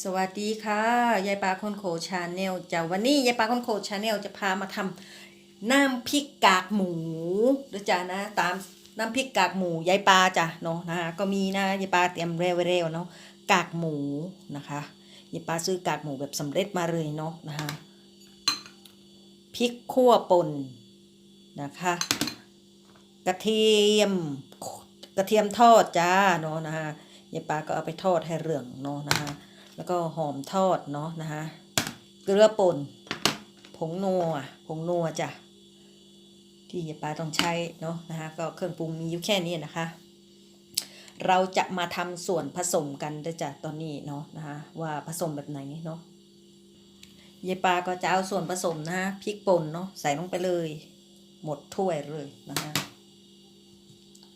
สวัสดีค่ะ ยายปลาคนโขชาแนลจะวันนี้ยายปลาคนโขชาแนลจะพามาทำน้ำพริกกากหมูด้วยจ้ะนะตามน้ำพริกกากหมูยายปลาจ้ะเนาะนะคะก็มีนะยายปลาเตรียมเร็วๆเนาะกากหมูนะคะยายปลาซื้อกากหมูแบบสำเร็จมาเลยเนาะนะคะพริกขั่วป่นนะคะกระเทียมกระเทียมทอดจ้าเนาะนะคะยายปลาก็เอาไปทอดให้เหลืองเนาะนะคะ แล้วก็หอมทอดเนาะนะคะเกลือป่นผงนัวผงนัวจ้ะที่ยายปลาต้องใช้เนาะนะคะก็เครื่องปรุงมีอยู่แค่นี้นะคะ เราจะมาทำส่วนผสมกันด้จ้ะตอนนี้เนาะนะคะว่าผสมแบบไหนเนาะยายปลาก็จะเอาส่วนผสมนะพริกป่นเนาะใส่ลงไปเลย หมดถ้วยเลยนะคะ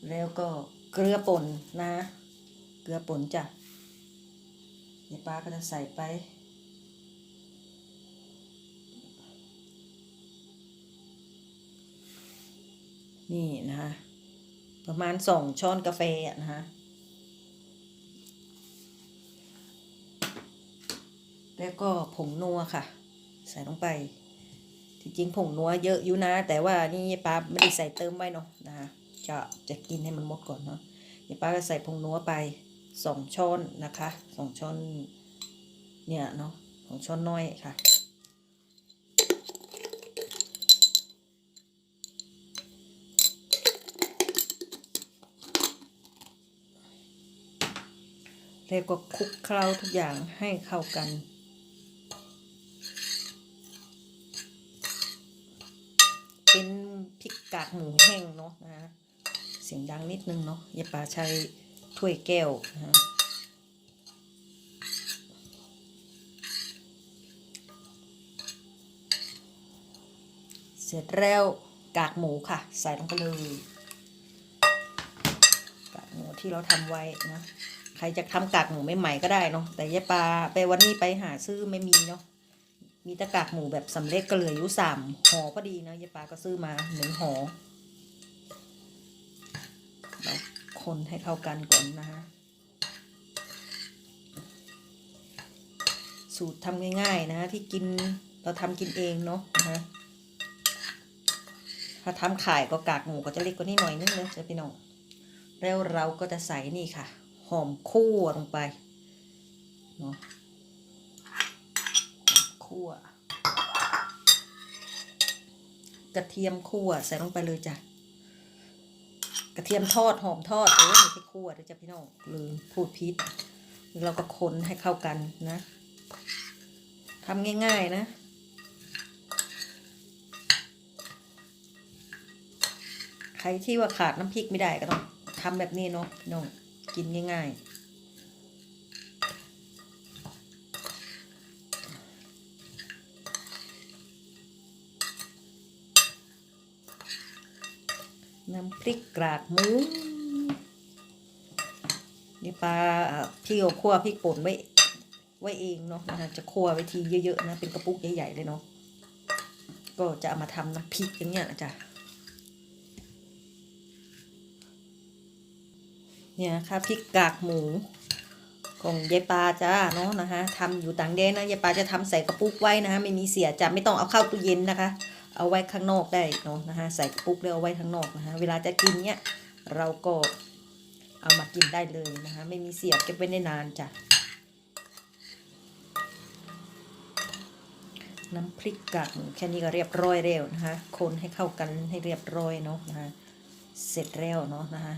แล้วก็เกลือป่นนะ เกลือป่นจ้ะ เดี๋ยวป้าก็จะใส่ไป นี่นะคะประมาณสองช้อนกาแฟนะคะแล้วก็ผงนัวค่ะ ใส่ลงไป จริงผงนัวเยอะอยู่นะ แต่ว่านี่ป้าไม่ได้ใส่เติมไว้เนาะนะคะจะจะกินให้มันหมดก่อนเนาะเดี๋ยวป้าก็ใส่ผงนัวไป สองช้อนนะคะสองช้อนเนี่ยเนาะของช้อนน้อยค่ะ แล้วก็คลุกเคล้าทุกอย่างให้เข้ากันเป็นพริกกากหมูแห้งเนาะนะฮะเสียงดังนิดนึงเนาะอย่าป่าใช้ ถ้วยแก้วนะเสร็จแล้วกากหมูค่ะ ใส่ลงไปเลย กากหมูที่เราทำไว้นะใครจะทำกากหมูใหม่ๆก็ได้เนาะแต่ยายปลาไปวันนี้ไปหาซื้อไม่มีเนาะมีต่กากหมูแบบสำเร็จก็เหลืออยู่สามห่อพอดีนะยายปลาก็ซื้อมาหนึ่งห่อ คนให้เข้ากันก่อนนะฮะสูตรทำง่ายๆนะที่กินเราทำกินเองเนาะนะฮะถ้าทำขายก็กากหมูก็จะเล็กกว่านี้หน่อยนึงเลยจะพี่น้องแล้วเราก็จะใส่นี่ค่ะ หอมคั่วลงไปเนาะคั่ว กระเทียมคั่วใส่ลงไปเลยจ้ะ กระเทียมทอดหอมทอดเออไม่ใช่คั่วเลยจ้ะพี่น้องลืมพูดพิษเราก็คนให้เข้ากันนะทำง่าย ๆ นะ ใครที่ว่าขาดน้ำพริกไม่ได้ก็ต้องทำแบบนี้เนาะน้องกินง่าย ๆ น้ำพริกกรากหมูนี่ปลาพี่เอาคั่วพริกป่นไว้ไว้เองเนาะนะจะคั่วไว้ทีเยอะๆนะเป็นกระปุกใหญ่ๆเลยเนาะก็จะเอามาทำน้ำพริกอย่างเงี้ยนะจ๊ะเนี่ยนะคะพริกกากหมูของยายปลาจ้าเนาะนะคะทำอยู่ต่างแดนนะยายปลาจะทำใส่กระปุกไว้นะคะไม่มีเสียจะไม่ต้องเอาเข้าตู้เย็นนะคะ เอาไว้ข้างนอกได้เนาะนะคะใส่ปุ๊กแล้วเอาไว้ข้างนอกนะคะเวลาจะกินเนี่ยเราก็เอามากินได้เลยนะคะ ไม่มีเสียบเก็บไว้ได้นานจ้ะน้ำพริกกากหมูแค่นี้ก็เรียบร้อยแล้วนะคะ คนให้เข้ากันให้เรียบร้อยเนาะนะคะเสร็จแล้วเนาะนะคะ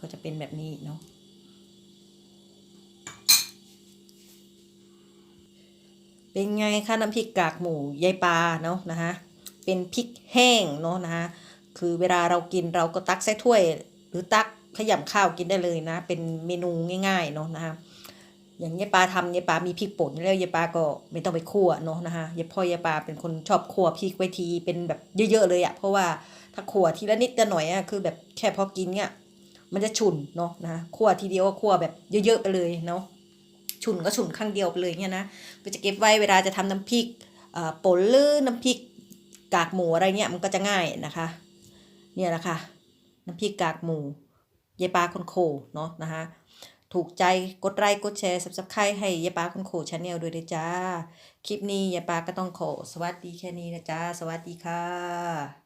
ก็จะเป็นแบบนี้เนาะเป็นไงคะน้ำพริกกากหมูยายปลาเนาะนะคะ เป็นพริกแห้งเนาะนะคะคือเวลาเรากินเราก็ตักใส่ถ้วย หรือตักขยำข้าวกินได้เลยนะ เป็นเมนูง่ายๆเนาะนะคะอย่างยายปลาทำยายปลามีพริกป่นแล้วยายปลาก็ไม่ต้องไปคั่วเนาะนะคะยายพ่อยายปลาเป็นคนชอบคั่วพริกไว้ทีเป็นแบบเยอะๆเลยอะเพราะว่าถ้าคั่วทีละนิดละหน่อยอะคือแบบแค่พอกินเนี่ยมันจะฉุนเนาะนะคั่วทีเดียวก็คั่วแบบเยอะๆไปเลยเนาะฉุนก็ฉุนข้างเดียวไปเลยเนี่ยนะก็จะเก็บไว้เวลาจะทำน้ำพริกอ่าป่นหรือน้ำพริก กากหมูอะไรเงี้ยมันก็จะง่ายนะคะ เนี่ยแหละค่ะน้ำพริกกากหมูยายปลาคนโคเนาะนะคะ ถูกใจกดไลค์กดแชร์สับสไครให้ยายปาคนโขชาแนลด้วยนะจ้า คลิปนี้ยายปาก็ต้องขอสวัสดีแค่นี้นะจ้า สวัสดีค่ะ